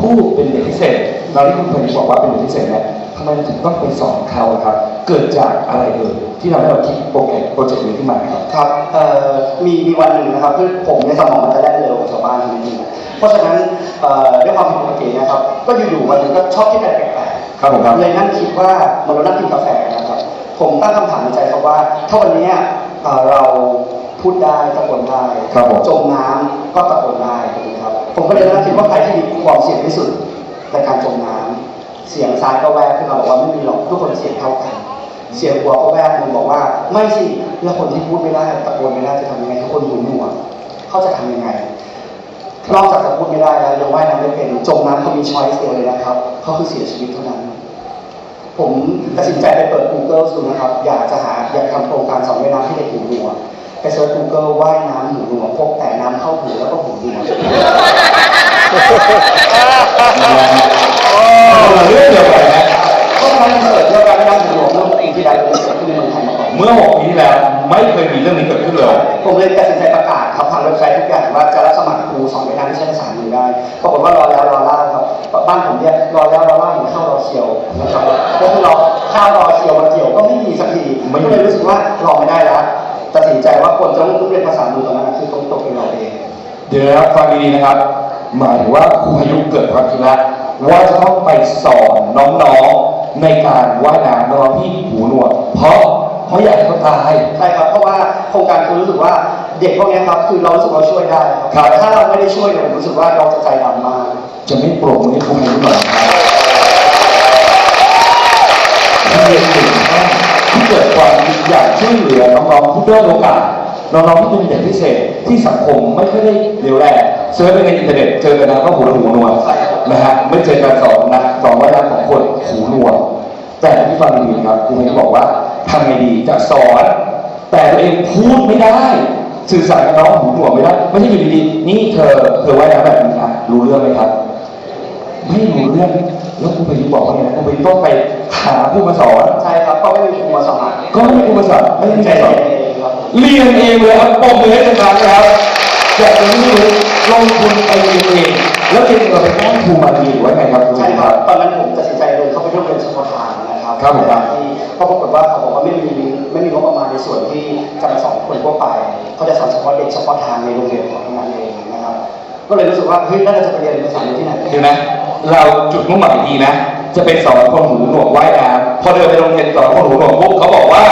ผู้เป็นเด็กพิเศษเราที่คุณเพนบอกว่าเป็นเด็กพิเศษเนี่ยทำไมเราถึงต้องไปสอนเขาครับ เกิดจากอะไรเอ่ยที่ทำให้เราคิดโปรเจกต์โปรเจกต์นี้ขึ้นมาครับครับเอ่อมีมีวันหนึ่งนะครับคือผมในยสมองมันจะแล่นเร็วกว่าชาวบ้านนิดนึงนะเพราะฉะนั้นเอ่อด้วยความผิดปกตินะครับ ก็อยู่ๆวันหนึงก็ชอบคิดอะไรแปลกๆครับผมครับเลยนั่งคิดว่ามันเรานั่งกินกาแฟนะครับ ผมตั้งคำถามในใจครับว่า ถ้าวันนี้เอ่อเราพูดได้ตะโกนได้ครับผมจมน้ำก็ตะโกนได้นะครับ ผมก็เลยนั่งคิดว่าใครที่มีความเสี่ยงที่สุดในการจมน้ำเสียงซ้ายก็แวกขึ้นมาบอกว่าไม่มีหรอกทุกคนเสี่ยงเท่ากัน เสียงหัวก็แวกมันบอกว่าไม่สิแล้วคนที่พูดไม่ได้ตะโกนไม่ได้จะทำยังไงถ้าคนหูหนวกเขาจะทำยังไงนอกจากจะพูดไม่ได้แล้วยังว่ายน้ำไม่เป็นจมน้ำเขามีช้อยส์เดียวเลยนะครับเขาคือเสียชีวิตเท่านั้น ผมตัดสินใจไปเปิด Google ดูนะครับ อยากจะหาอยากทำโครงการสอนว่ายน้ำให้เด็กหูหนวกไปเซิร์ช Google ว่ายน้ำหูหนวกพกแต่น้ำเข้าหูแล้วก็หูหนวก เราเรื่องเดียวกันนะก็ทำให้เกิดเรื่องการว่ายน้ำหูหนวกเมื่อปีที่แล้วเกิดขึ้นในเมืองไทยมาก่อนเมื่อหกปีที่แล้วไม่เคยมีเรื่องนี้เกิดขึ้นเลย ผมเลยตัดสินใจประกาศครับทางเว็บไซต์ทุกอย่างว่าจะรับสมัครครูสอนว่ายน้ำที่ใช้ภาษามือได้ปรากฏว่ารอแล้วรอเล่าครับบ้านผมเนี่ยรอแล้วรอเล่าเหมือนข้าวรอเคียวนะครับก็คือรอข้าวรอเคียวมาเกี่ยวก็ไม่มีสักทีไม่มีก็เลยรู้สึกว่ารอไม่ได้แล้วตัดสินใจว่าคนจะต้องเรียนภาษามือตรงนั้นนะคือต้องตกเป็นเราเองเดี๋ยวนะครับฟังดีๆนะครับ หมายถึงว่าครูพายุเกิดความคิดแล้วว่าจะต้องไปสอนน้องๆในการว่ายน้ำน้องๆที่หูหนวกเพราะเพราะอยากให้เขาตาย ใช่ครับเพราะว่าโครงการคือรู้สึกว่าเด็กพวกเนี้ยครับคือเรารู้สึกเราช่วยได้ครับ แต่ถ้าเราไม่ได้ช่วยเนี่ยผมรู้สึกว่าเราจะใจดำมาก จะไม่โปร่งให้ครูพายุหน่อยครับที่เรียนเก่งมากที่เกิดความคิดอยากช่วยเหลือน้องๆที่ด้อยโอกาส น้องๆที่เป็นเด็กพิเศษที่สังคมไม่ค่อยได้เรียวแรงเซิร์ชไปในอินเทอร์เน็ตเจอกันนะก็หูหูหนวกใช่ครับนะฮะไม่เจอการสอนนะสอนว่ายน้ำของคนหูหนวกแต่ที่ฟังดีๆครับครูไม่ได้บอกว่าทำไงดีจะสอน แต่ตัวเองพูดไม่ได้ สื่อสารกับน้องหูหนวกไม่ได้ไม่ใช่อยู่ดีๆนี่เธอเธอว่ายน้ำแบบนี้อะรู้เรื่องไหมครับไม่รู้เรื่องแล้วครูไปยุบอกว่าไงนะครูไปยุต้องไปหาผู้มาสอนใช่ครับก็ไม่มีครูมาสอนก็ไม่มีครูมาสอนไม่มีใครสอน เองครับเรียนเองเลยครับปมมือให้เป็นครั้งนะครับอยากจะรู้เลยลงทุนไปเรียนเองแล้วเรียนเราไปแกล้งครูมาดีหรือว่าไงครับใช่ครับตอนนั้นผมตัดสินใจเดินเข้าไปที่โรงเรียนเฉพาะทางนะครับครับผมครับที่เพราะปรากฏว่าเขาบอกว่าไม่มีไม่มีงบประมาณในส่วนที่จะมาสอนคนทั่วไปเขาจะสอนเฉพาะเด็กเฉพาะทางในโรงเรียนของทางนั้นเองนะครับก็เลยรู้สึกว่าเฮ้ยแล้วเราจะไปเรียนภาษาอังกฤษที่ไหนเห็นไหมเราจุดมุ่งหมายดีนะจะไปสอนคนหูหนวกว่ายน้ำพอเดินไปโรงเรียนสอนคนหูหนวกปุ๊บเขาบอกว่า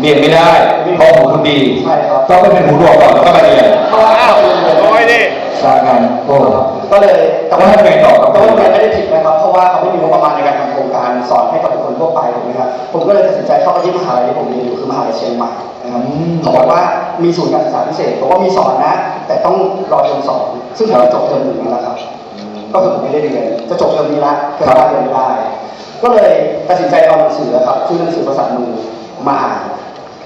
เรียนไม่ได้เพราะหูคุณดีใช่ครับ ต้องไปเป็นหูหนวกก่อนแล้วก็มาเรียนเพราะว่าเขาเป็นโรงเรียนโอ้ยดิสร้างงานโอ้ก็เลยแต่ว่าแล้วทำไงต่อครับแต่ว่าโรงเรียนไม่ได้ผิดนะครับ เพราะว่าเขาไม่มีงบประมาณในการทำโครงการสอนให้กับบุคคลทั่วไปถูกไหมครับผมก็เลยตัดสินใจเข้าไปที่มหาลัยที่ผมเรียนอยู่คือมหาลัยเชียงใหม่นะครับเขาบอกว่ามีศูนย์การศึกษาพิเศษบอกว่ามีสอนนะ แต่ต้องรอเทอมสองซึ่งผมจะจบเทอมหนึ่งแล้วนะครับ ก็คือผมไม่ได้เรียนจะจบเทอมนี้ละเทอมหน้าเรียนไม่ได้ ก็เลยตัดสินใจเอาหนังสือครับชื่อหนังสือภาษามือมาอ่า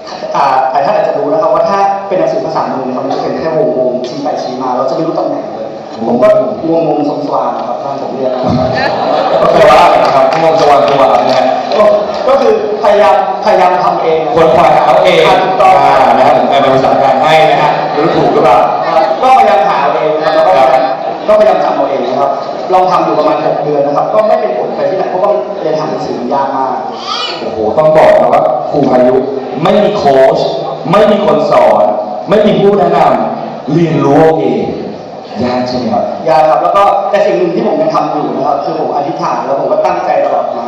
นอ่าแต่ถ้านอาจจะรู้นะครับว่าถ้าเป็นหนังสือภาษามือนะครับมันจะเป็นแค่วงวงชี้ไปชี้มา เราจะไม่รู้ตำแหน่งเลยผมก็งงงสงสวางครับท่านผมเรียนนะครับก็คือว่านะครับมงสว่างสว่างนะฮะก็คือพยายามพยายามทำเองคนฝ่ายเอาเองถูกต้องนะครับผมแปลเป็นภาษากางให้นะฮะรู้ถูกหรือเปล่าก็พยายามหาเอาเองนะครับแล้วก็พยายามก็พยายามทำเอาเองนะครับลองทำอยู่ประมาณหกเดือนนะครับ ก็ไม่เป็นผลไปที่ไหนเพราะว่าเรียนทำหนังสือยากมากโอ้โหต้องบอกนะว่าครูพายุ ไม่มีโค้ชไม่มีคนสอน ไม่มีผู้แนะนำเรียนรู้เอาเองยากใช่ไหมครับ ยากครับแล้วก็แต่สิ่งหนึ่งที่ผมยังทำอยู่นะครับคือผมอธิษฐานแล้วผมก็ตั้งใจตลอดมา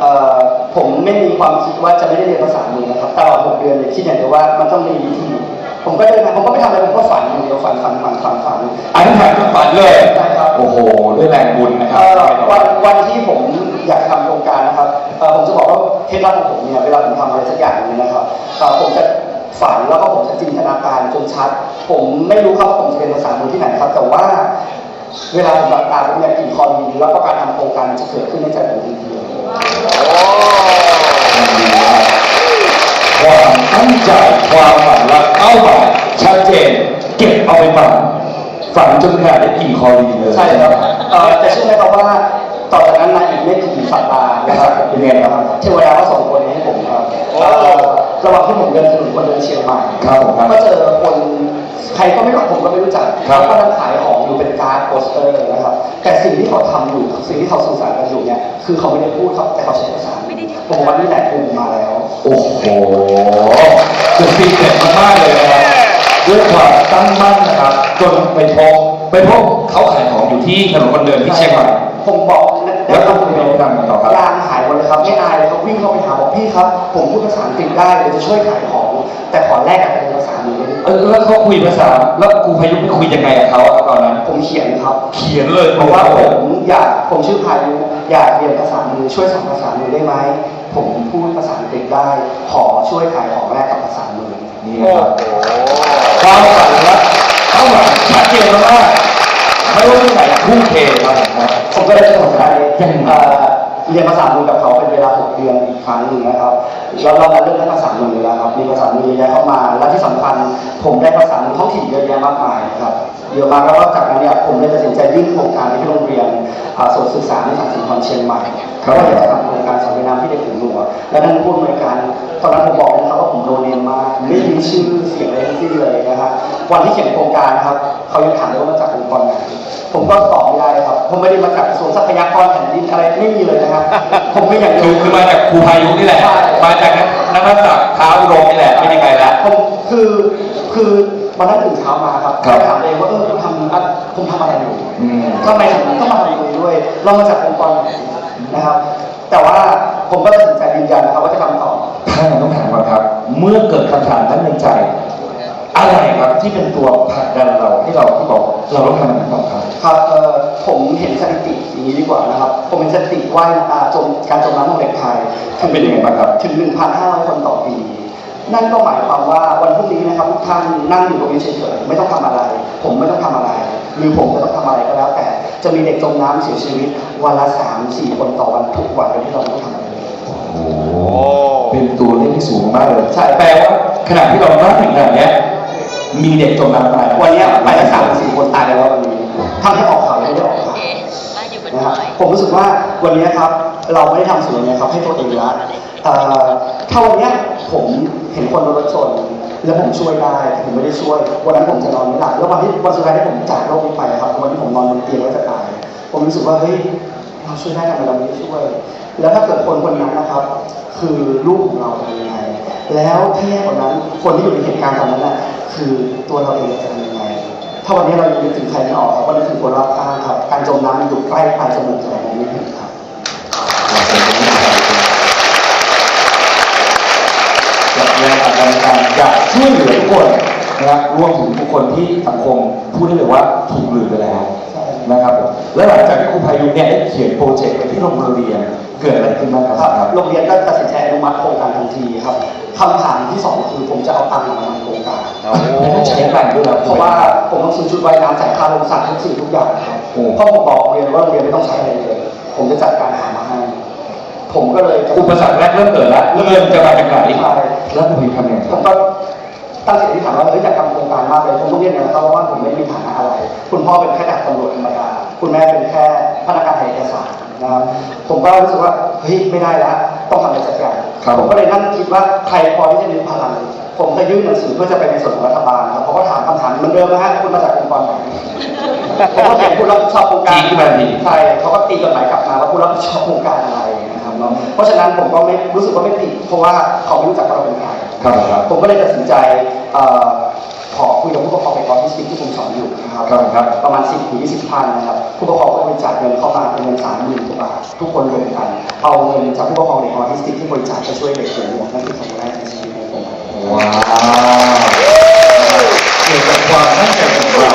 เอ่อผมไม่มีความคิดว่าจะไม่ได้เรียนภาษามือนะครับตลอดหกเดือนเลยคิดอย่างเดียวว่ามันต้องมีวิธีผมก็เดินทางผมก็ไม่ทำอะไรผมก็ฝันอย่างเดียวฝันฝันฝันฝันฝันอันนี้ผ่านก็ฝันเลยใช่ครับโอ้โหด้วยแรงบุญนะครัเอ่บอวันวันที่ผม อยากทำโครงการนะครับเอ่อผมจะบอกว่าเคล็ดลับของผมเนี่ยเวลาผมทำอะไรสักอย่างหนึงนะครับเอ่อผมจะฝันแล้วก็ผมจะจินตนาการจนชัด ผมไม่รู้ครับว่าผมจะเป็นภาษามือที่ไหนครับ แต่ว่าเวลาผมหลับตาผมอยากกินคอดีแล้วก็การทำโครงการจะเกิดขึ้นในใจผมทันทีเลยความตั้งใจความฝันและเป้าหมายชัดเจนเก็บเอาไปฝันฝันจนขนาดได้กิ่งคอดีเลยใช่ครับเอ่อแต่เชื่อไหมครับว่า ต่อจากนั้นมาอีกไม่กี่สัปดาห์นะครับเป็นไงครับเทวดาก็ส่งคนนี้ให้ผมครับเอ่อระหว่างที่ผมเดินถนนคนเดินเชียงใหม่ครับผมครับ ก็เจอคนใครก็ไม่รู้ผมก็ไม่รู้จักครับเขากำลังขายของอยู่ดูเป็นการ์ดโปสเตอร์นะครับ แต่สิ่งที่เขาทำอยู่สิ่งที่เขาสื่อสารกันอยู่เนี่ยคือเขาไม่ได้พูดครับแต่เขาใช้ภาษาผมว่านี่แหละคือมาแล้ว โอ้โหสุดปีเด็ดมากๆเลยนะครับด้วยความตั้งมั่นนะครับ จนไปพบไปพบเขาขายของอยู่ที่ถนนคนเดินที่เชียงใหม่ ผมบอก แล้วต้องไปทำกันต่อครับยางหายหมดเลยครับไม่อายเลยครับวิ่งเข้าไปหาบอกพี่ครับ ผมพูดภาษาอังกฤษได้เดี๋ยวจะช่วยขายของ แต่ขอแลกกับเป็นภาษานี้เออแล้วเขาคุยภาษาแล้วครูพายุไปคุยยังไงกับเขาอะตอนนั้น ผมเขียนครับ เขียนเลยบอกว่าผมอยากผมชื่อพายุอยากเรียนภาษามือช่วยสอนภาษามือได้ไหมผมพูดภาษาอังกฤษได้ ขอช่วยขายของแรกกับภาษามือนี่นะครับความฝันและเป้าหมายชัดเจนมากๆ ไม่ว่าที่ไหนทุ่มเทมานะครับผมก็เลยตัดสินใจยังไงเอ่อเรียนภาษามือกับเขาเป็นเวลา 6 เดือนอีกครั้งหนึ่งนะครับแล้วเรามาเรื่องภาษามือแล้วครับ มีภาษามือเยอะแยะเข้ามา และที่สำคัญผมได้ภาษามือท้องถิ่นเยอะแยะมากมายครับเยอะมากแล้วก็จากนั้นเนี่ยผมเลยตัดสินใจยื่นโครงการไปที่โรงเรียนอ่าสวนศึกษาในสังสินทรเชียงใหม่ครับก็อยากจะทำโครงการสอนเวียดนามที่เด็กถึงหนัวและนั่นผู้อำนการตอนนั้นผมบอกเลยนะครับว่าผมโดนเนมมากไม่ได้ยินชื่อเสียงอะไรทั้งสิ้นเลยนะครับวันที่เขียนโครงการครับเขายังถามเลยว่ามา กองค์กรไหนผมก็ตอบไม่ได้ครับ ผมไม่ได้มาจากกระทรวงทรัพยากรแผ่นดินอะไรไม่มีเลยนะครับผมไม่อยากคือคือมาจากครูพายุนี่แหละ มาจากนักนักศึกษาท้าวอุดมนี่แหละเป็นยังไงละผมคือคือวันนั้นตื่นเช้ามาครับครับถามเองว่าเออผมทำอะผมทำอะไรอยู่อืมทำไมถึงต้องมาทำตรงนี้ด้วย เรามาจากองค์กรไหนนะครับ แต่ว่าผมก็ตัดสินใจยืนยันนะครับว่าจะทำต่อถ้าอย่างนั้นต้องถามก่อนครับ เมื่อเกิดคำถามนั้นในใจ อะไรครับที่เป็นตัวผลักดันเราที่เราที่บอกเราต้องทำมันต่อครับครับเอ่อผมเห็นสถิติอย่างนี้ดีกว่านะครับ ผมเห็นสถิติว่ายอ่าจมการจมน้ำของเด็กไทยเป็นยังไงบ้างครับถึง 1,500 คนต่อปี นั่นก็หมายความว่าวันพรุ่งนี้นะครับทุกท่านนั่งอยู่ตรงนี้เฉยๆไม่ต้องทำอะไร ผมไม่ต้องทำอะไร หรือผมจะต้องทำอะไรก็แล้วแต่ จะมีเด็กจมน้ำเสียชีวิต วันละสามสี่คนต่อวันทุกวันโดยที่เราไม่ต้องทำอะไรเลย โอ้โหเป็นตัวเลขที่สูงมากเลยใช่ แปลว่าขณะที่เรานั่งถึงขนาดเนี้ย มีเด็กจมน้ำตายวันเนี้ยไปละสามสี่คนตายไปแล้ววันนี้ทำให้ออกข่าวยังไม่ได้ออกข่าวบ้านอยู่บนนะดครัอบยผมรู้สึกว่าวันนี้ครับเราไม่ได้ทำสิ่งนี้ครับให้ตัวเองละเอ่อถ้าวันเนี้ยผมเห็นคนโดนรถชนแล้วผมช่วยได้แต่ผมไม่ได้ช่วย วันนั้นผมจะนอนไม่หลับแล้ววันที่วันสุดท้ายที่ผมจากโลกนี้ไปครับวันที่ผมนอนบนเตียงแล้วจะตายผมรู้สึกว่าเฮ้ยเราช่วยได้ทำไมเราไม่ช่วย แล้วถ้าเกิดคนคนนั้นนะครับ คือลูกของเราเป็นยังไง แล้วที่แย่กว่านั้นคนที่อยู่ในเหตุการณ์ตอนนั้นน่ะคือตัวเราเองจะทำยังไง ถ้าวันนี้เรายังนึกถึงใครไม่ออกครับวันนึกถึงคนรอบข้างครับ การจมน้ำมันอยู่ใกล้ปลายจมูกแต่มองไม่เห็นครับอยากแรงผลักดันการอยากช่วยเหลือทุกคนนะครับรวมถึงทุกคนที่สังคมพูดได้เลยว่าถูกลืมไปแล้วนะครับ และหลังจากที่ครูพายุเนี่ยได้เขียนโปรเจกต์ไปที่โรงเรียน เกิดอะไรขึ้นบ้างครับครับ โรงเรียนก็ตัดสินใจอนุมัติโครงการทันทีครับคำถามที่สองคือผมจะเอาตังค์มาทำโครงการไม่ต้องใช้แรงด้วยนะเพราะว่าผมต้องซื้อชุดว่ายน้ำจ่ายค่าลงสระทุกสิ่งทุกอย่างครับโอ้เพราะผมบอกโรงเรียนว่าโรงเรียนไม่ต้องใช้อะไรเลย ผมจะจัดการหามาให้ผมก็เลยจะอุปสรรคแรกเริ่มเกิดแล้วเงินจะมาจากไหนใช่แล้วครูพายุทำยังไงคผรับมก็ตั้งใจที่ถามว่าเฮ้ยอยากทำโครงการมากเลยผมต้องเรียนอย่างเขาว่าผมไม่มีฐานะอะไร คุณพ่อเป็นแค่ดาบตำรวจธรรมดาคุณแม่เป็นแค่พนักงานเอกสาร นะครับผมก็รู้สึกว่าเฮ้ยไม่ได้แล้วต้องทำอะไรสักอย่างครับผมก็เลยนั่งคิดว่าใครพอที่จะมีพลัง ผมจะยื่นหนังสือเพื่อจะไปในส่วนของรัฐบาลครับเขาก็ถามคำถามเหมือนเดิมนะฮะคุณมาจากองค์กรไหนผมก็เขียนคุณรับผิดชอบโครงการตีขึ้นมาทันทีใช่เขาก็ตีกฎหมายกลับมาว่าคุณรับผิดชอบโครงการอะไรนะครับเนาะเพราะฉะนั้นผมก็ไม่รู้สึกว่าไม่ติดเพราะว่าเขาไม่รู้จักว่าเราเป็นใครครับครับผมก็เลยตัดสินใจเอ่อ ขอคุยกับผู้ปกครองเด็กออทิสติกที่ผมสอนอยู่นะครับครับครับประมาณ10ถึง20ท่านนะครับผู้ปกครองก็บริจาคเงินเข้ามาเป็นเงินสามหมื่นกว่าบาททุกคนรวมกันเอาเงินจากผู้ปกครองเด็กออทิสติกที่บริจาคไปช่วยเด็กหูหนวกนั่นคือครั้งแรกในชีวิตของผมว้าวเกี่ยวกับความตั้งใจของเรา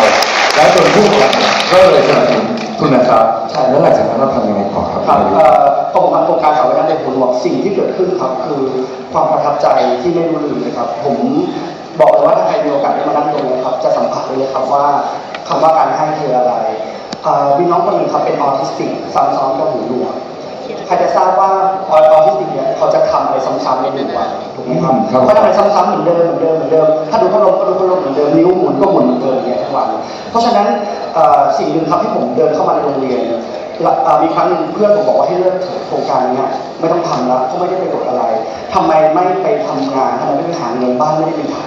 แล้วจนผู้ปกครองก็เลยสนับสนุนทุนทรัพย์ใช่แล้วหลังจากนั้นเราทำยังไงต่อครับครับเอ่อพอผมทำโครงการสอนวิชาเด็กหูหนวกสิ่งที่เกิดขึ้นครับคือความประทับใจที่ไม่รู้ลืมเลยครับผม บอกเลยว่าถ้าใครมีโอกาสได้มานั่งตรงนี้ครับ จะสัมผัสเลยครับว่าคำว่าการให้คืออะไรเอ่อมีน้องคนหนึ่งครับเป็นออทิสติกซ้ำซ้อนกับหูหนวกใครจะทราบว่าออทิสติกเนี่ยเขาจะทำอะไรซ้ำๆในหนึ่งวันถูกไหมครับอืมครับเขาทำอะไรซ้ำๆเหมือนเดิมเหมือนเดิมเหมือนเดิมถ้าดูพัดลมก็ดูพัดลมเหมือนเดิมนิ้วหมุนก็หมุนเหมือนเดิมอย่างเงี้ยทั้งวันเพราะฉะนั้นเอ่อสิ่งหนึ่งครับที่ผมเดินเข้ามาในโรงเรียนและเอ่อมีครั้งหนึ่งเพื่อนผมบอกว่าให้เลิกเถอะโครงการเนี้ยไม่ต้องทำแล้วเพราะไม่ได้ประโยชน์อะไรทำไมไม่ไปทำงานทำไมไม่ไปหาเงินบ้านไม่ได้มีฐานะ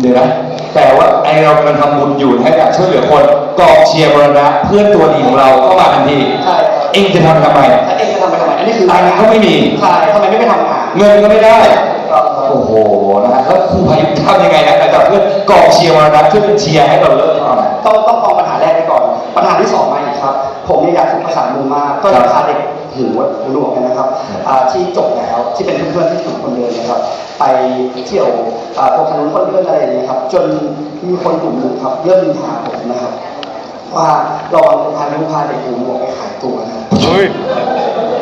เดี๋ยวนะแต่ว่าไอเรากำลังทำบุญอยู่ให้กับช่วยเหลือคนกองเชียร์บรณะเพื่อนตัวดีของเราก็มาทันที ใช่ครับเองจะทำทำไมถ้าเองจะทำไปทำไมอันนี้คือตังค์ก็ไม่มี ใช่ทำไมไม่ไปทำงานเงินก็ไม่ได้ ก็โอ้โหนะฮะแล้วครูพายุทำยังไงนะหลังจากเพื่อนกองเชียร์บรณะช่วยเป็นเชียร์ให้เราเลิกทำ ต้องต้องมองปัญหาแรกไปก่อน ปัญหาที่สองมาอีกครับ ผมเนี่ยอยากฝึกภาษามือมาก ก็จะพาเด็ก หูหูหนวกเนยนะครับอ่าที่จบแล้วที่เป็นเพื่อนๆที่ถูกคนเดินนะครับ ไปเที่ยวอ่าพวกถนนคนเดินอะไรอย่างเงี้ยครับ จนมีคนกลุ่มหนึ่งครับเริ่มนินทาผมนะครับ ว่าเราบางพาลูกพาเด็กหูหนวกไปขายตัวนะ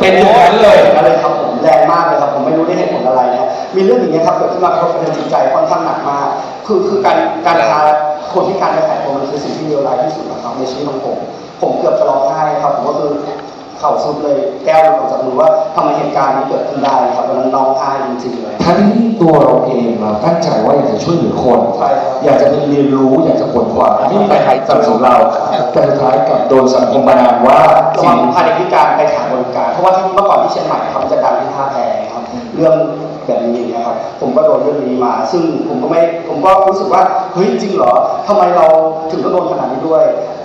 เป็นอย่างนั้นเลยนั่นเลยครับผมแรงมากเลยครับผมไม่รู้ได้เหตุผลอะไรนะมีเรื่องอย่างเงี้ยครับเกิดขึ้นมากระทบกระเทือนจิตใจค่อนข้างหนักมากคือคือการการพาคนที่การไปขายตัวมันคือสิ่งที่เลวร้ายที่สุดนะครับในชีวิตของผมผมเกือบจะร้องไห้ครับผมก็คือ เข่าสุดเลยแก้วหลุดออกจากมือว่าทำไมเหตุการณ์นี้เกิดขึ้นได้ครับวันนั้นร้องไห้จริงๆเลย ทั้งที่ตัวเราเองเราตั้งใจว่าอยากจะช่วยเหลือคน ใช่ครับอยากจะเรียนรู้อยากจะค้นคว้าไม่มีใครสนับสนุนเราแต่สุดท้ายกลับโดนสังคมประนามว่าระวังพาเด็กพิการไปขายบริการ เพราะว่าที่เมื่อก่อนที่เชียงใหม่ครับมันจะดังที่ท่าแพครับ เรื่องแบบนี้นะครับ ผมก็โดนเรื่องนี้มา ซึ่งผมก็ไม่ ผมก็รู้สึกว่า เฮ้ยจริงเหรอทำไมเราถึงต้องโดนขนาดนี้ด้วย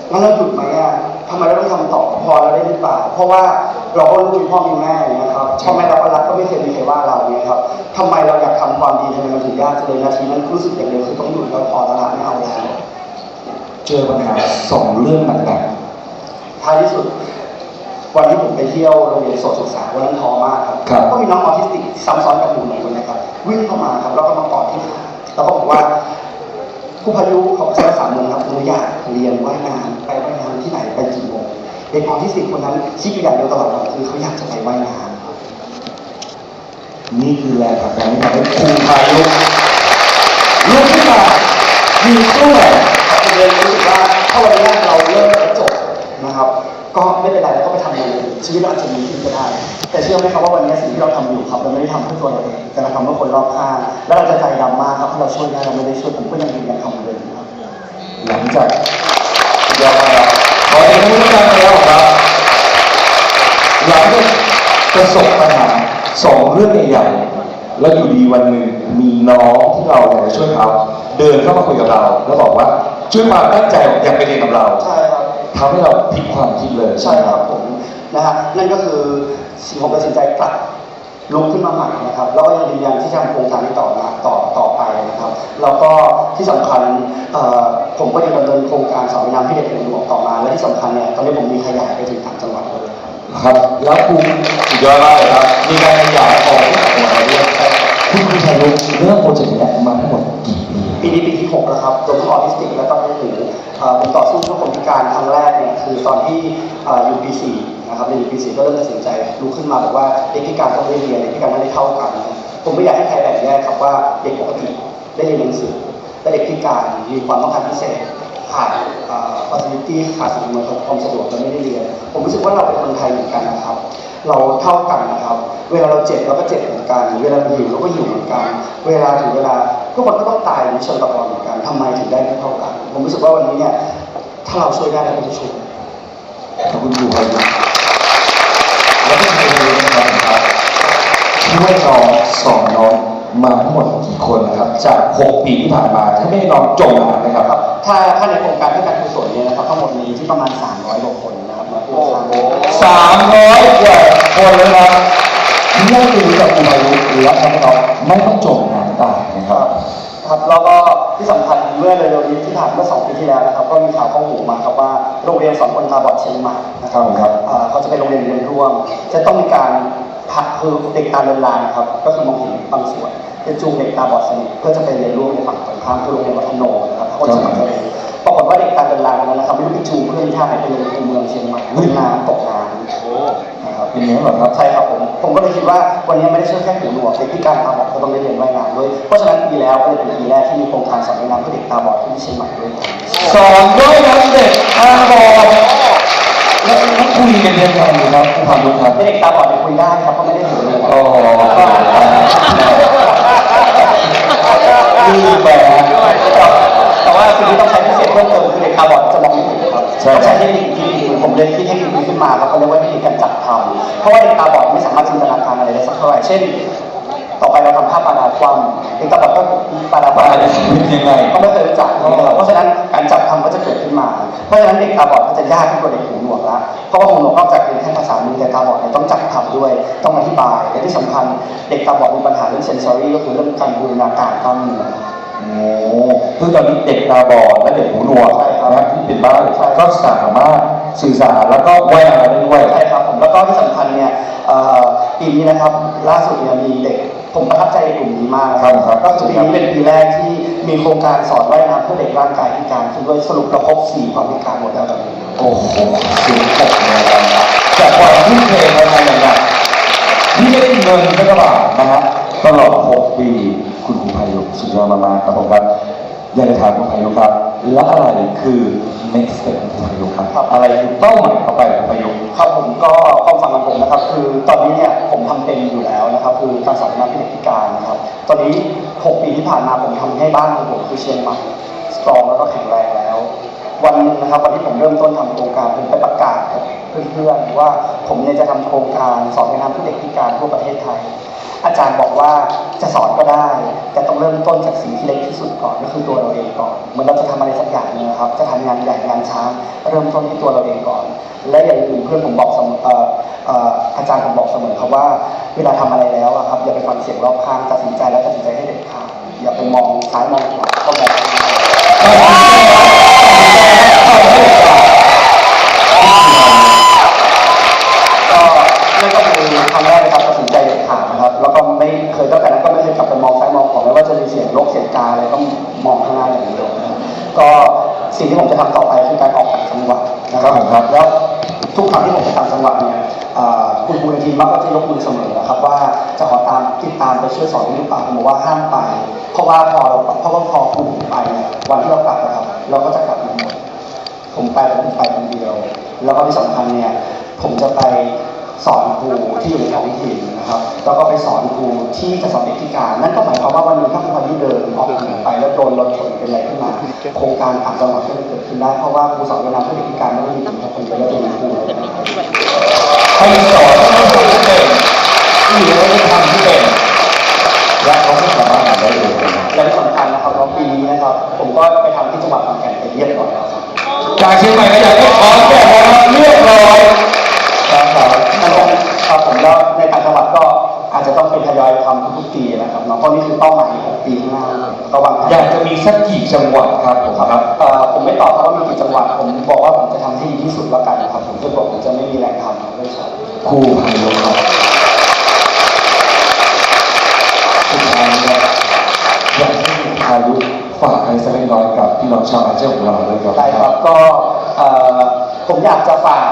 งั้นเราหยุดไหมอะ ทำไมเราต้องทำต่อพอเราได้หรือเปล่าเพราะว่าเราก็รู้มีพ่อมีแม่อย่างเงี้ยครับพ่อแม่เราก็รักก็ไม่เคยมีใครว่าเราเนี่ยครับทำไมเราอยากทำความดีทำไมมันถึงยากจังเลยนาทีนั้นรู้สึกอย่างเดียวคือต้องหยุดแล้วพอแล้วละไม่เอาแล้วเจอปัญหาสองเรื่องหนักท้ายที่สุด วันที่ผมไปเที่ยวโรงเรียนโสตศึกษาวันนั้นท้อมากครับครับก็มีน้องออทิสติกซ้ำซ้อนกับหนูหนึ่งคนนะครับ วิ่งเข้ามาครับแล้วก็มากอดที่ขาแล้วก็บอกว่าครูพายุเขาใช้ภาษาเมืองครับหนูอยากเรียนว่ายน้ำไป เด็กออทิสติกคนนั้นคิดอยู่อย่างเดียวตลอดคือเขาอยากจะไปว่ายน้ำนี่คือแรงผลักดันที่ทำให้ครูพายุลุกขึ้นมามีตู้แหวนผมเลยรู้สึกว่าถ้าวันนี้เราเลิกแล้วจบนะครับ ก็ไม่เป็นไรแล้วก็ไปทำอย่างชีวิตเราอาจจะดีขึ้นก็ได้ แต่เชื่อไหมครับว่าวันนี้สิ่งที่เราทำอยู่ครับเราไม่ได้ทำเพื่อตัวเราเองแต่เราทำเพื่อคนรอบข้างแล้วเราจะใจดำมากครับถ้าเราช่วยได้เราไม่ได้ช่วยผมก็ยังยังทำเหมือนเดิมครับหลังจากยอมมา ขอเสียงปรบมือดังๆแล้วครับหลังจากประสบปัญหาสองเรื่องใหญ่ๆแล้วอยู่ดีวันหนึ่งมีน้องที่เราอยากจะช่วยเขาเดินเข้ามาคุยกับเรา แล้วบอกว่าช่วยความตั้งใจอยากไปเรียนกับเราใช่ครับทำให้เราพลิกความคิดเลย ใช่ครับผมนะฮะนั่นก็คือสิ่งผมตัดสินใจกลับ ลุกขึ้นมาใหม่นะครับแล้วก็ยังยืนยันที่จะทำโครงการนี้ต่อมาต่อต่อไปนะครับแล้วก็ที่สำคัญเอ่อผมก็ยังดำเนินโครงการสอนวิญญาณที่เด็กหลวงต่อมา และที่สำคัญเนี่ยตอนนี้ผมมีขยายไปถึงต่างจังหวัดเลยครับครับแล้วครูสุดยอดมากเลยครับมีการขยายออกที่ต่างจังหวัดเราด้วยคุณครูชัยรุเริ่มโปรเจกต์นี้มาทั้งหมดกี่ปีปีนี้ปีที่6แล้วครับตัวออทิสติกและตอนนี้หนูเอ่อ ผมต่อสู้เพื่อคนพิการครั้งแรกเนี่ยคือตอนที่อยู่ปี4นะครับในปี4ก็เริ่มตัดสินใจลุกขึ้นมาบอกว่าเด็กพิการต้องได้เรียนเด็กพิการไม่ได้เท่ากัน ผมไม่อยากให้ใครแบ่งแยกครับว่าเด็กปกติได้เรียนหนังสือและเด็กพิการมีความต้องการพิเศษขาดเอ่อ facility ขาดสิ่งอำนวยความสะดวกและไม่ได้เรียน ผมรู้สึกว่าเราเป็นคนไทยเหมือนกันนะครับ เราเท่ากันนะครับ เวลาเราเจ็บเราก็เจ็บเหมือนกัน เวลาเราหิวเราก็หิวเหมือนกัน เวลาถึงเวลาทุกคนก็ต้องตายในชิงตะกอนเหมือนกันทำไมถึงได้ไม่เท่ากัน ผมรู้สึกว่าวันนี้เนี่ยถ้าเราช่วยได้เราก็จะช่วยขอบคุณครูครับแล้วก็ชัยรุนะครับช่วยน้องสอนน้องมาทั้งหมดกี่คนนะครับ จาก 6 ปีที่ผ่านมาถ้าไม่ให้น้องจมน้ำนะครับครับ ถ้าถ้าในโครงการเพื่อการกุศลเนี่ยนะครับทั้งหมดมีที่ประมาณ 300กว่าคนนะครับมาร่วมสร้าง สามร้อยกว่าคนเลยนะที่ได้ดูกับครูมายุและทำให้เราไม่ต้องจมน้ำตายนะค ค รั รับ บครับแล้วก็ที่สำคัญเมื่ อเร็วๆนี้ที่ผ่านเมื่อสองปีที่แล้วนะครับก็มีข่าวเข้าหูมาครับว่าโรงเรียนสอนคนตาบอดเชียงใหม่นะครับครับอ่าเขาจะเป็นโรงเรียนเรียนร่วม จะต้องมีการพักคือเด็กตาเดินลายนะครับก็คือมองเห็นบางส่วนจะจูงเด็กตาบอดสนิทเพื่อจะไปเรียนร่วมในฝั่งตรงข้ามคือโรงเรียนวัฒโนนะครับคนสมัครใจเรียน ปรากฏว่าเด็กตาเดินลายคนนั้นนะครับไม่รู้ไปจูงเพื่อนที่ท่าไหนไปเรียนในตัวเมืองเชียงใหม่ลื่นน้ำตกน้ำนะครับเป็นอย่างนี้เหรอครับใช่ครับผมผมก็เลยคิดว่าวันนี้ไม่ได้ช่วยแค่หูหนวกเด็กพิการตาบอดก็ต้องได้เรียนว่ายน้ำด้วยเพราะฉะนั้นปีแล้วก็เลยเป็นปีแรกที่มีโครงการสอนว่ายน้ำเพื่อเด็กตาบอดที่เชียงใหม่ด้วยครับสอนด้วยน้ำเด็กอาบอดแล้วแล้วคุยกันยังไงอยู่ครับครูพายุครับเด็กตาบอดเนี่ยคุยได้ครับเพราะไม่ได้หูหนวกอ๋อลืมไปนะแต่ว่าสิ่งที่ต้องใช้พิ เศษเพิ่มเติมคือเด็กตาบอดจะมองไม่เห็นครับใช่ต้องใช้เทคนิคที่ดีผมเลยคิดเทคนิคนี้ขึ้นมาครับเขาเรียกว่าเทคนิคการจัดทำเพราะว่าเด็กตาบอดไม่สามารถจินตนาการอะไรได้สักเท่าไหร่เช่น ต่อไปเราทำภาพปานาความเด็กตาบอดก็ปานาความปานาความเป็นยังไง ก็ไม่เคยรู้จักนะครับเพราะฉะนั้นการจับทำก็จะเกิดขึ้นมา เพราะฉะนั้นเด็กตาบอดก็จะยากขึ้นกว่าเด็กหูหนวกละเพราะว่าหูหนวกนอกจากเป็นแค่ภาษามือแต่ตาบอดเนี่ยต้องจับทำด้วย ต้องอธิบายและที่สำคัญเด็กตาบอดมีปัญหาเรื่องเซนซอรี่ก็คือเรื่องการบูรณาการกล้ามเนื้อ โอ้คือตอนนี้เด็กตาบอดและเด็กหูหนวกใช่ครับนะที่เป็นบ้านใช่ก็สามารถสื่อสารแล้วก็ว่ายน้ำได้ด้วยใช่ครับผมแล้วก็ที่สำคัญเนี่ยเอ่อปีนี้นะครับล่าสุดเนี่ยมีเด็กผมประทับใจในกลุ่มนี้มากนะครับครับก็คือปีนี้เป็นปีแรกที่มีโครงการสอนว่ายน้ำเพื่อเด็กร่างกายพิการคือโดยสรุปเราครบสี่ความพิการหมดแล้วตอนนี้โอ้โหสูงตกเลยนะจากความทุ่มเทมาทำอย่างหนักที่ไม่ได้เงินสักกระบาทนะฮะตลอด 6 ปี คุณครูพายุสุดยอดมากๆครับผมครับอยากจะถามคุณพายุครับ และอะไรคือ next step ของคุณพายุครับครับ อะไรคือเป้าหมายต่อไปของพายุครับผมก็ความฝันของผมนะครับ คือตอนนี้เนี่ยผมทำเป็นอยู่แล้วนะครับ คือการสอนงานเด็กพิการนะครับ ตอนนี้ 6 ปีที่ผ่านมาผมทำให้บ้านของผมคือเชียงใหม่สตรองแล้วก็แข็งแรงแล้ว วันนึงนะครับวันที่ผมเริ่มต้นทำโครงการผมไปประกาศ เพื่อนๆว่าผมเนี่ยจะทำโครงการสอนงานเพื่อเด็กพิการทั่วประเทศไทย อาจารย์บอกว่าจะสอนก็ได้ แต่ต้องเริ่มต้นจากสิ่งที่เล็กที่สุดก่อนก็คือตัวเราเองก่อนเหมือนเราจะทำอะไรสักอย่างนึงนะครับจะทำงานใหญ่งานช้าเริ่มต้นที่ตัวเราเองก่อน และอย่างอื่นเพื่อนผมบอกเสมออาจารย์ผมบอกเสมอครับว่า เวลาทำอะไรแล้วครับอย่าไปฟังเสียงรอบข้างตัดสินใจแล้วตัดสินใจให้เด็ดขาดอย่าไปมองซ้ายมองขวาก็แบบ เสียงรกเสียงกาอะไรต้องมองข้างหน้าอย่างเดียวนะครับก็สิ่งที่ผมจะทำต่อไปคือการออกต่างจังหวัดนะครับผมครับ แล้วทุกครั้งที่ผมไปต่างจังหวัดเนี่ยอ่าคุณครูในทีมมักก็จะยกมือเสมอนะครับว่าจะขอตามติดตามไปช่วยสอนหรือเปล่าผมบอกว่าห้ามไป เพราะว่าพอเราเพราะว่าพอคุณไปเนี่ยวันที่เรากลับนะครับเราก็จะกลับมาหมดผมไปแล้วผมไปคนเดียว แล้วก็ที่สำคัญเนี่ยผมจะไป สอนครูที่อยู่ในท้องถิ่นนะครับแล้วก็ไปสอนครูที่จะสอนเด็กพิการ นั่นก็หมายความว่าวันหนึงถ้าครูคนที่เดินออกถนนไปแล้วโดนรถชนเป็นอะไรขึ้นมา โครงการต่างจังหวัดก็จะเกิดขึ้นได้เพราะว่าครูสอนเวลาเพื่อเด็กพิการไม่ได้มีแต่คนเดียวแล้วจะมีครูให้สอนให้คนที่เป็นที่อยู่ในทำที่เป็นและเขาไม่สามารถทำได้เลยนะครับและที่สำคัญนะครับว่าปีนี้นะครับ ผมก็ไปทำที่จังหวัดขอนแก่นไปเรียบร้อยแล้วครับจากเชียงใหม่ น้าก็วางแผนอยากจะมีสักกี่จังหวัดครับผมครับ เอ่อผมไม่ตอบครับว่ามีกี่จังหวัดผมบอกว่าผมจะทำให้ดีที่สุดแล้วกันนะครับผมจะบอกผมจะไม่มีแรงทำด้วยครับครูพายุครับสุดท้ายเนี่ยอยากให้พายุฝากอะไรสักเล็กน้อยกับพี่น้องชาวอาเซียนของเราด้วยครับได้ครับก็เอ่อผมอยากจะฝาก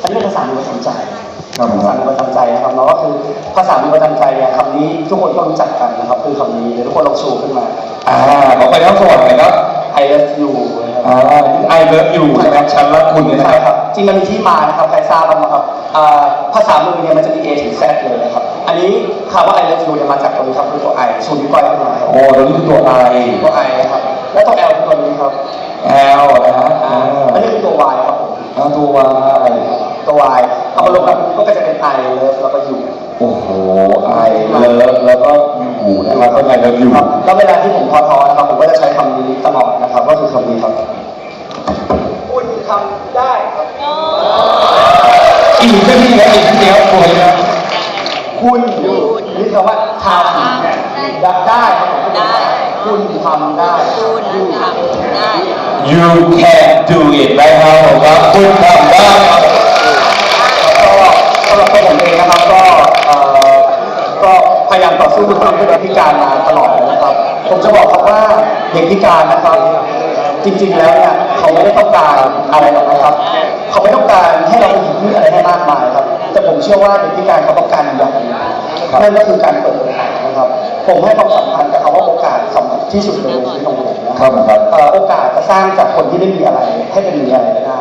อันนี้เป็นภาษามือประจำใจครับผม ภาษามือประจำใจนะครับเนาะก็คือภาษามือประจำใจเนี่ยคำนี้ทุกคนก็รู้จักกันนะครับคือคำนี้เดี๋ยวทุกคนลองชูขึ้นมาอ่าบอกไปแล้วสวัสดีครับ I love you นะครับอ่า I love you ใช่ไหมฉันรักคุณเนี่ยนะใช่ครับครับจริงมันมีที่มานะครับใครทราบบ้างไหมครับอ่าภาษามือเนี่ยมันจะมี A ถึง Z เลยนะครับ อันนี้คำว่า I love you เนี่ยมาจากตรงนี้ครับคือตัว I ชูนิ้วก้อยขึ้นมาครับโอ้ตัวนี้คือตัว I ตัว I นะครับแล้วตัว L คือตัวนี้ครับ L นะฮะอ่าอ่าอันนี้คือตัว Y ครับผม แล้วตัว Y ตัว Y เอามารวมกันก็จะเป็น I love แล้วก็ you โอ้โห I love แล้วก็อยู่นะครับก็ I love you ครับแล้วเวลาที่ผมท้อๆนะครับผมก็จะใช้คำนี้ตลอดนะครับก็คือคำนี้ครับคุณทำได้ครับอีกก็ดีแล้วอีกทีเดียวป่วยนะคุณนี่คำว่าทำเนี่ยได้ครับผมได้คุณทำได้คุณทำได้ You can do it นะครับผมครับคุณทำได้ครับก็สำหรับตัวผมเองนะครับก็เอ่อก็พยายามต่อสู้กับความเป็นเด็กพิการมาตลอดเลยนะครับ ผมจะบอกครับว่าเด็กพิการนะครับ จริงๆแล้วเนี่ยเขาไม่ได้ต้องการอะไรหรอกนะครับ เขาไม่ต้องการให้เราไปหยิบยื่นอะไรให้มากมายครับ แต่ผมเชื่อว่าเด็กพิการเขาต้องการอย่างหนึงนั่นก็คือการเปิดโอกาสนะครับ ผมให้ความสำคัญกับคำว่าโอกาสสำคัญที่สุดเลยในชีวิตของผมนะครับผมครับ เอ่อโอกาสจะสร้างจากคนที่ไม่มีอะไรให้เป็นมีอะไรก็ได้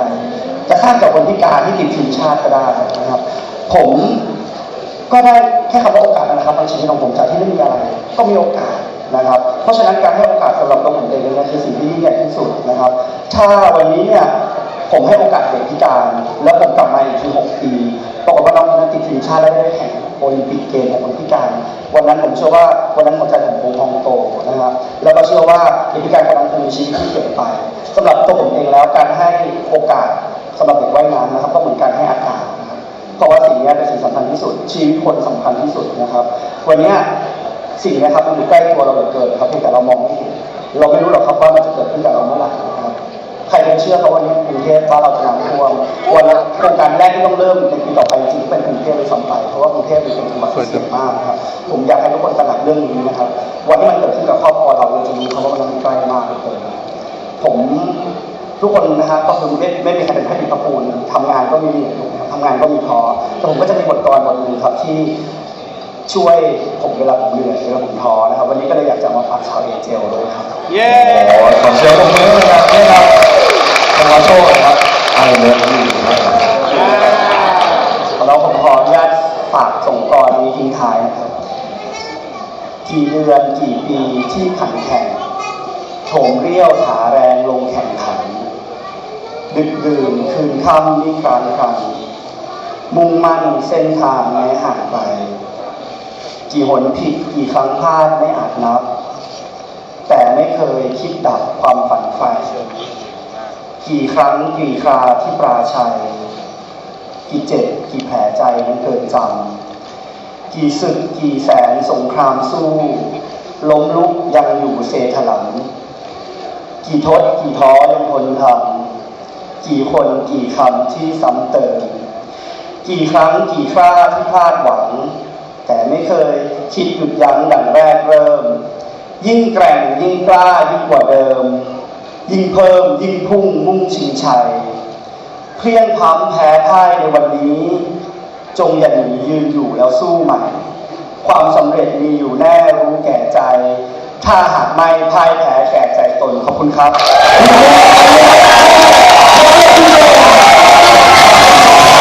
จะสร้างจากคนพิการที่ติดทีมชาติก็ได้นะครับ ผมก็ได้แค่คำว่าโอกาสนะครับในชีวิตของผมจากที่ไม่มีอะไรก็มีโอกาสนะครับ เพราะฉะนั้นการให้โอกาสสำหรับตัวผมเองนี่ยคือสิ่งที่ยิ่งใหญ่ที่สุดนะครับ ถ้าวันนี้เนี่ยผมให้โอกาสเด็กพิการ แล้วผมกลับมาอีกทีหกปีปรากฏว่าน้องคนนั้นติดทีมชาติแล้วได้แข่งโอลิมปิกเกมของคนพิการ วันนั้นผมเชื่อว่าวันนั้นหัวใจของผมพองโตนะครับ แล้วก็เชื่อว่าเด็กพิการคนนั้นคงมีชีวิตที่เปลี่ยนไปสำหรับตัวผมเองแล้วการให้โอกาสสำหรับเด็กว่ายน้ำนะครับ ก็เหมือนกา บเพราะว่าสิ่งนี้เป็นสิ่งสำคัญที่สุด ชีวิตคนสำคัญที่สุดนะครับ วันนี้สิ่งนี้ครับมันอยู่ใกล้ตัวเราเหลือเกินครับเพียงแต่เรามองไม่เห็นเราไม่รู้หรอกครับว่ามันจะเกิดขึ้นกับเราเมื่อไหร่นะครับ ใครจะเชื่อเขาวันนี้กรุงเทพว่าเราจะน้ำท่วมวันละโครงการแรกที่ต้องเริ่มในปีต่อไปจริงๆเป็นกรุงเทพด้วยซ้ำไปเพราะว่ากรุงเทพเป็นจังหวัดที่เสี่ยงมากนะครับ ผมอยากให้ทุกคนตระหนักเรื่องนี้นะครับ วันที่มันเกิดขึ้นกับครอบครัวเราเราจะรู้ครับว่ามันใกล้มากเลยผม ทุกคนนะครับก็คือไม่ไม่มีใครเป็นแพทย์ผิดพระปูนทำงานก็มีถูกไหมครับทำงานก็มีท้อแต่ผมก็จะมีบทกลอนบทหนึ่งครับที่ช่วยผมเวลาผมเหนื่อยเวลาผมท้อนะครับ วันนี้ก็เลยอยากจะมาฝากชาวเอเจลด้วยครับ เย้โอ้ยขอเสียงปรบมือให้นะครับนี่ครับทางวาโชคนะครับไอเลิฟยูนะครับแล้วผมขออนุญาตฝากส่งกรอนนี้ทิ้งท้ายนะครับ กี่เดือนกี่ปีที่ขันแข่งโถมเรี่ยวถาแรงลงแข่งขัน ดึกดื่นคืนค่ำนี่ครานกันมุ่งมั่นเส้นทางแม้ห่างไกลกี่หนผิดกี่ครั้งพลาดไม่อาจนับ แต่ไม่เคยคิดดับความฝันใฝ่กี่ครั้งกี่คราที่ปราชัย กี่เจ็บกี่แผลใจนั้นเกินจำกี่ศึกกี่แสนสงครามสู้ ล้มลุกยังอยู่เซถลัง กี่ทศกี่ท้อยังทนทำ กี่คนกี่คำที่ซ้ำเติม กี่ครั้งกี่คราที่พลาดหวัง แต่ไม่เคยคิดหยุดยั้งดังแรกเริ่ม ยิ่งแกร่งยิ่งกล้ายิ่งกว่าเดิม ยิ่งเพิ่มยิ่งพุ่งมุ่งชิงชัยเพลียงพ้ำแพ้พ่ายในวันนี้ จงอย่าหนียืนอยู่แล้วสู้ใหม่ ความสำเร็จมีอยู่แน่รู้แก่ใจ ถ้าหากไม่พ่ายแพ้แก่ใจตนขอบคุณครับ Oh, my God.